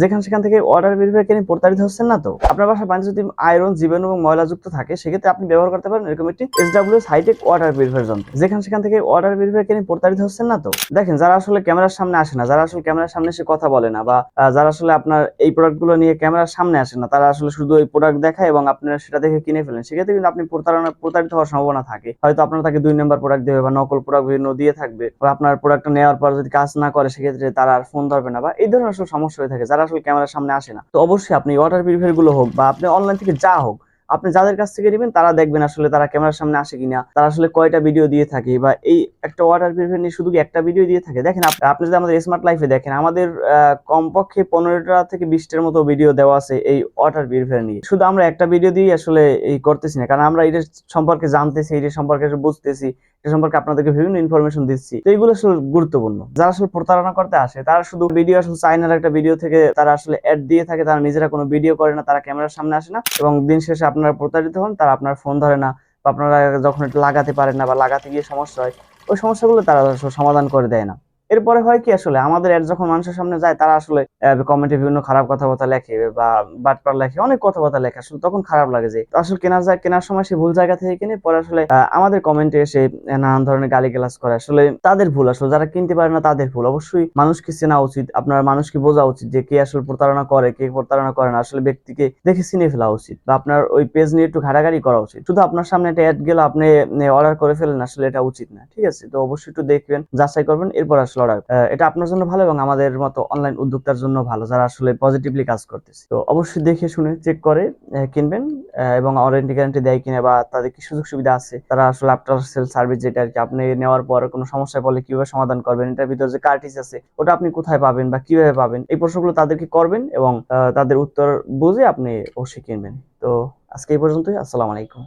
যেখান সেখান থেকে অর্ডার কিনে প্রতারিত হচ্ছেন না তো? আপনার বাসায় পানি যদি আয়রন জীবাণু এবং ময়লাযুক্ত থাকে, সেক্ষেত্রে আপনি ব্যবহার করতে পারেন এরকম একটি S W hitech water verify যন্ত্র। যেখান সেখান থেকে অর্ডার কিনে প্রতারিত হচ্ছেন না তো? দেখেন, যারা আসলে ক্যামেরার সামনে আসে না, যারা আসলে ক্যামেরার সামনে এসে কথা বলে না, বা যারা আসলে আপনার এই প্রোডাক্টগুলো নিয়ে ক্যামেরার সামনে আসে না, তারা আসলে শুধু ওই প্রোডাক্ট দেখায় এবং আপনারা সেটা দেখে কিনে ফেলেন। সেক্ষেত্রে কিন্তু আপনি প্রতারণা, প্রতারিত হওয়ার সম্ভাবনা থাকে। হয়তো আপনার তাকে দুই নম্বর প্রোডাক্ট দেবে বা নকল প্রোডাক্ট বিভিন্ন দিয়ে থাকবে, বা আপনার প্রোডাক্টটা নেওয়ার পর যদি কাজ না করে, সেক্ষেত্রে তারা আর ফোন ধরবে না, বা এই ধরনের আসলে সমস্যা হয়ে থাকে। যারা আসলে ক্যামেরার সামনে আসে না। তো অবশ্যই আপনি ওয়াটার পিউরিফায়ারগুলো হোক বা আপনি অনলাইন থেকে যা হোক আপনি যাদের কাছ থেকে নেবেন, তারা দেখবেন আসলে তারা ক্যামেরার সামনে আসে কিনা, তারা আসলে কয়টা ভিডিও দিয়ে থাকে বা এই একটা ওয়াটার পিউরিফায়ার নিয়ে শুধু একটা ভিডিও দিয়ে থাকে? দেখেন আপ- আপনি যদি আমাদের স্মার্ট লাইফে দেখেন, আমাদের কমপক্ষে পনেরোটা থেকে বিশটার মতো ভিডিও দেওয়া আছে এই ওয়াটার পিউরিফায়ার নিয়ে। শুধু আমরা একটা ভিডিও দিয়ে আসলে এই করতেছি না, কারণ আমরা এটার সম্পর্কে জানতেছি এটার সম্পর্কে বুঝতেছি, এটা সম্পর্কে আপনাদেরকে বিভিন্ন ইনফরমেশন দিচ্ছি। তো এইগুলো আসলে গুরুত্বপূর্ণ। যারা আসলে প্রতারণা করতে আসে, তারা শুধু ভিডিও আসলে চাইনার একটা ভিডিও থেকে তারা আসলে অ্যাড দিয়ে থাকে, তারা নিজেরা কোনো ভিডিও করে না, তারা ক্যামেরার সামনে আসে না এবং দিন শেষে আপনারা প্রতারিত হন, তারা আপনার ফোন ধরে না বা আপনারা যখন এটা লাগাতে পারেন না বা লাগাতে গিয়ে সমস্যা হয়, ওই সমস্যাগুলো তারা সমাধান করে দেয় না। এরপরে হয় কি আসলে? আমাদের অ্যাড যখন মানুষের সামনে যায়, তারা আসলে কমেন্টে বিভিন্ন খারাপ কথাবার্তা লেখে বা বাটপার লেখে, অনেক কথাবার্তা লেখে। আসলে তখন খারাপ লাগে যে আসলে কেনার কেনার সময় সে ভুল জায়গা থেকে কিনে, পরে আসলে আমাদের কমেন্টে এসে নানান ধরনের গালি করে। আসলে তাদের ভুল আসলে, যারা কিনতে পারে না তাদের ভুল। অবশ্যই মানুষকে চেনা উচিত, আপনার মানুষকে বোঝা উচিত যে কে আসলে প্রতারণা করে, কে প্রতারণা করে না। আসলে ব্যক্তিকে দেখে চিনে ফেলা উচিত বা আপনার ওই পেজ নিয়ে একটু ঘাটাঘাটি করা উচিত। শুধু আপনার সামনে একটা অ্যাড গেলে, আপনি অর্ডার করে ফেলেন আসলে এটা উচিত না, ঠিক আছে? তো অবশ্যই একটু দেখবেন, যাচাই করবেন, এরপর আসলে অর্ডার এটা আপনার জন্য ভালো এবং আমাদের মতো অনলাইন উদ্যোক্তার জন্য ভালো, যারা আসলে পজিটিভলি কাজ করতেছে। তো অবশ্যই দেখে শুনে চেক করে কিনবেন এবং ওয়ারেন্টি গ্যারান্টি দেয় কিনা বা তাদের কি সুযোগ সুবিধা আছে, তারা আসলে আফটার সেল সার্ভিস যেটা আর কি আপনি নেওয়ার পর কোনো সমস্যায় পড়লে কীভাবে সমাধান করবেন, এটার ভিতরে যে কার্টিস আছে, ওটা আপনি কোথায় পাবেন বা কীভাবে পাবেন, এই প্রশ্নগুলো তাদেরকে করবেন এবং তাদের উত্তর বুঝে আপনি অবশ্যই কিনবেন। তো আজকে এই পর্যন্তই, আসসালামু আলাইকুম।